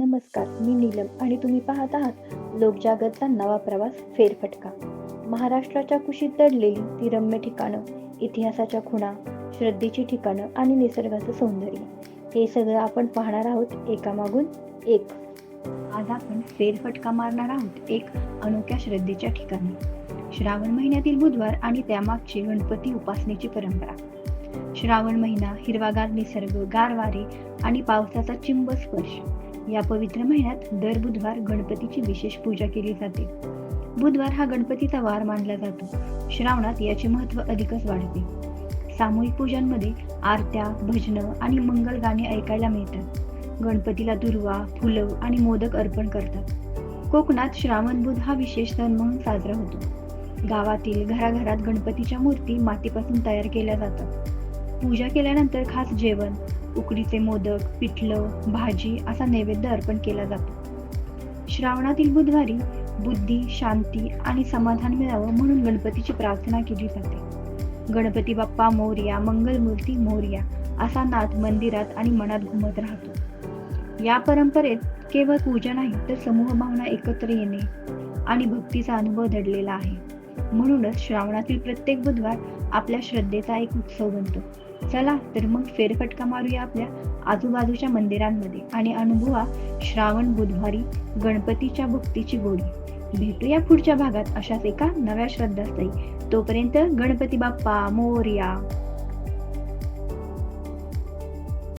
नमस्कार मी नीलम आणि तुम्ही पाहत आहात लोकजागरचा नवा प्रवास फेरफटका. महाराष्ट्राच्या कुशीत दडलेली ती रम्य ठिकाणं इतिहासाच्या खुणा श्रद्धेची ठिकाणं आणि निसर्गाचं सौंदर्य. हे सगळं आपण पाहणार आहोत एकामागून एक. आज आपण फेरफटका मारणार आहोत एक अनोख्या श्रद्धेच्या ठिकाणी. श्रावण महिन्यातील बुधवार आणि त्यामागची गणपती उपासनेची परंपरा. श्रावण महिना हिरवागार निसर्ग गार वारे आणि पावसाचा चिंब स्पर्श. या पवित्र महिन्यात दर बुधवार गणपतीची विशेष पूजा केली जाते. बुधवार हा गणपतीचा वार मानला जातो. श्रावणात याचे महत्त्व अधिकच वाढते. सामूहिक पूजांमध्ये आरत्या भजनं आणि मंगल गाणी ऐकायला मिळतात. गणपतीला दुर्वा फुलं आणि मोदक अर्पण करतात. कोकणात श्रावण बुध हा विशेष सण म्हणून साजरा होतो. गावातील घराघरात गणपतीच्या मूर्ती मातीपासून तयार केल्या जातात. पूजा केल्यानंतर खास जेवण उकडीचे मोदक पिठलं भाजी असा नैवेद्य अर्पण केला जातो. श्रावणातील बुधवारी बुद्धी शांती आणि समाधान मिळावं म्हणून गणपतीची प्रार्थना केली जाते. गणपती बाप्पा मोर्या मंगलमूर्ती मोर्या असा नाद मंदिरात आणि मनात घुमत राहतो. या परंपरेत केवळ पूजा नाही तर समूह भावना एकत्र येणे आणि भक्तीचा अनुभव दडलेला आहे. म्हणूनच श्रावणातील प्रत्येक बुधवार आपल्या श्रद्धेचा एक उत्सव बनतो. चला तर मग फेरफटका मारूया आपल्या आजूबाजूच्या मंदिरांमध्ये आणि अनुभवा श्रावण बुधवारी गणपतीच्या भक्तीची गोडी. भेटूया पुढच्या भागात अशाच एका नव्या श्रद्धास्थळी. तोपर्यंत गणपती बाप्पा मोर्या!